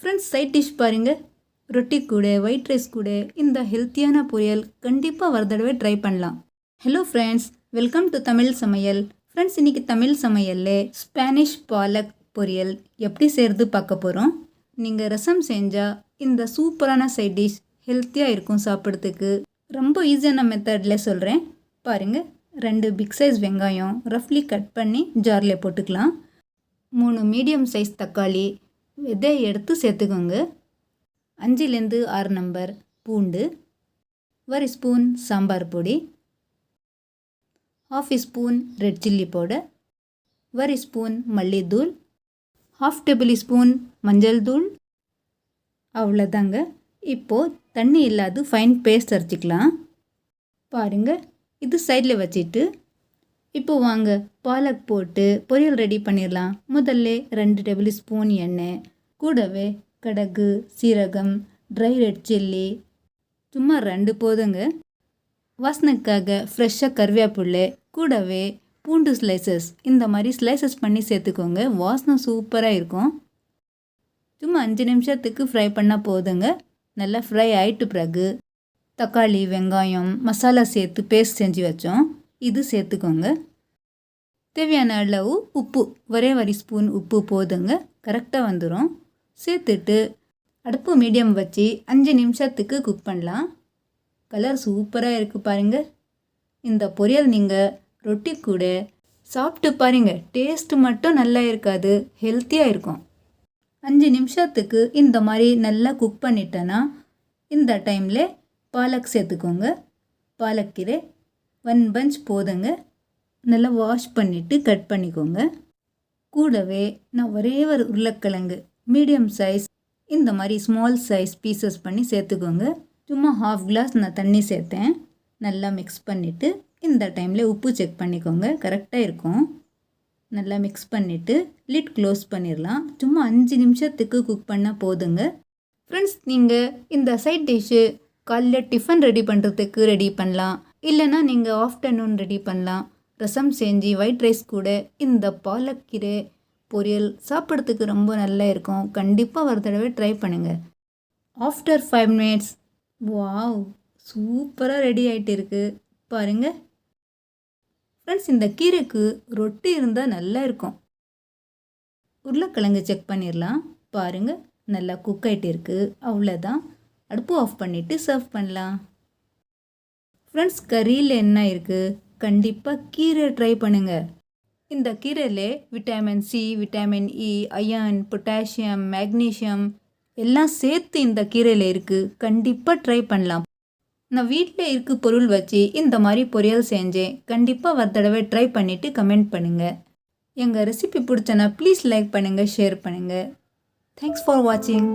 Friends side dish பாருங்கள் ரொட்டி கூட ஒயிட் ரைஸ் கூட இந்த ஹெல்த்தியான பொரியல் கண்டிப்பாக ஒரு தடவை ட்ரை பண்ணலாம். Hello friends welcome to Tamil சமையல் ஃப்ரெண்ட்ஸ் இன்றைக்கி தமிழ் சமையலில் ஸ்பானிஷ் பாலக் பொரியல் எப்படி செய்கிறது பார்க்க போகிறோம் நீங்கள் ரசம் செஞ்சால் இந்த சூப்பரான சைட் டிஷ் ஹெல்த்தியாக இருக்கும் சாப்பிட்றதுக்கு. ரொம்ப ஈஸியான மெத்தடில் சொல்கிறேன் பாருங்கள் ரெண்டு பிக் சைஸ் வெங்காயம் ரஃப்லி கட் பண்ணி ஜாரில் போட்டுக்கலாம். மூணு மீடியம் சைஸ் தக்காளி விதையை எடுத்து சேர்த்துக்கோங்க. அஞ்சுலேருந்து ஆறு நம்பர் பூண்டு ஒரு ஸ்பூன் சாம்பார் பொடி half spoon red chilli powder ஒரு ஸ்பூன் மல்லித்தூள் ஹாஃப் டேபிள் ஸ்பூன் மஞ்சள் தூள். அவ்வளோதாங்க இப்போது தண்ணி இல்லாது ஃபைன் பேஸ்ட் அரைச்சிக்கலாம். பாருங்கள் இது சைடில் வச்சுட்டு இப்போ வாங்க பாலக் போட்டு பொரியல் ரெடி பண்ணிடலாம். முதல்ல ரெண்டு டேபிள் ஸ்பூன் எண்ணெய் கூடவே கடகு சீரகம் ட்ரை ரெட் சில்லி சும்மா ரெண்டு போதுங்க. வாசனைக்காக ஃப்ரெஷ்ஷாக கருவேப்பிள்ளை கூடவே பூண்டு ஸ்லைசஸ் இந்த மாதிரி ஸ்லைசஸ் பண்ணி சேர்த்துக்கோங்க. வாசனை சூப்பராக இருக்கும். சும்மா அஞ்சு நிமிஷத்துக்கு ஃப்ரை பண்ணால் போதுங்க. நல்லா ஃப்ரை ஆயிட்டு பிறகு தக்காளி வெங்காயம் மசாலா சேர்த்து பேஸ்ட் செஞ்சு வச்சோம். இது சேர்த்துக்கோங்க. தேவையான அளவு உப்பு ஒரே வரி ஸ்பூன் உப்பு போதுங்க. கரெக்டாக வந்துடும் சேர்த்துட்டு அடுப்பு மீடியம் வச்சு அஞ்சு நிமிஷத்துக்கு குக் பண்ணலாம். கலர் சூப்பராக இருக்குது பாருங்கள் இந்த பொரியல் நீங்கள் ரொட்டி கூட சாப்பிட்டு பாருங்கள் டேஸ்ட் மட்டும் நல்லா இருக்காது ஹெல்த்தியாக இருக்கும். அஞ்சு நிமிஷத்துக்கு இந்த மாதிரி நல்லா குக் பண்ணிட்டேன்னா இந்த டைமில் பாலக் சேர்த்துக்கோங்க. பாலக்கீரை ஒன் பஞ்ச் போதுங்க. நல்லா வாஷ் பண்ணிவிட்டு கட் பண்ணிக்கோங்க. கூடவே நான் ஒரே ஒரு உருளைக்கிழங்கு மீடியம் சைஸ் இந்த மாதிரி ஸ்மால் சைஸ் பீசஸ் பண்ணி சேர்த்துக்கோங்க. சும்மா ஹாஃப் கிளாஸ் நான் தண்ணி சேர்த்தேன். நல்லா மிக்ஸ் பண்ணிவிட்டு இந்த டைமில் உப்பு செக் பண்ணிக்கோங்க. கரெக்டாக இருக்கும். நல்லா மிக்ஸ் பண்ணிவிட்டு லிட் க்ளோஸ் பண்ணிடலாம். சும்மா அஞ்சு நிமிஷத்துக்கு குக் பண்ணால் போதுங்க. ஃப்ரெண்ட்ஸ் நீங்கள் இந்த சைட் டிஷ்ஷு காலைல டிஃபன் ரெடி பண்ணுறதுக்கு ரெடி பண்ணலாம். இல்லைன்னா நீங்கள் ஆஃப்டர்நூன் ரெடி பண்ணலாம். ரசம் செஞ்சு ஒயிட் ரைஸ் கூட இந்த பாலக்கீரை பொரியல் சாப்பிட்றதுக்கு ரொம்ப நல்லா இருக்கும். கண்டிப்பாக ஒரு தடவை ட்ரை பண்ணுங்கள் ஆஃப்டர் ஃபைவ் மினிட்ஸ் வாவ் சூப்பராக ரெடி ஆகிட்டு இருக்கு. பாருங்கள் ஃப்ரெண்ட்ஸ் இந்த கீரைக்கு ரொட்டி இருந்தால் நல்லா இருக்கும். உருளைக்கிழங்கு செக் பண்ணிடலாம். பாருங்கள் நல்லா குக் ஆகிட்டு இருக்குது அவ்வளோதான் அடுப்பு ஆஃப் பண்ணிவிட்டு சர்வ் பண்ணலாம். ஃப்ரெண்ட்ஸ் கறியில் என்ன இருக்குது கண்டிப்பாக கீரை ட்ரை பண்ணுங்கள் இந்த கீரையிலே vitamin C vitamin E iron potassium magnesium எல்லாம் சேர்த்து இந்த கீரையில் இருக்குது கண்டிப்பாக ட்ரை பண்ணலாம். நான் வீட்டில் இருக்க பொருள் வச்சு இந்த மாதிரி பொரியல் செஞ்சேன். கண்டிப்பாக ஒரு தடவை ட்ரை பண்ணிவிட்டு கமெண்ட் பண்ணுங்கள் எங்கள் ரெசிபி பிடிச்சனா ப்ளீஸ் லைக் பண்ணுங்கள் ஷேர் பண்ணுங்கள் தேங்க்ஸ் ஃபார் வாட்சிங்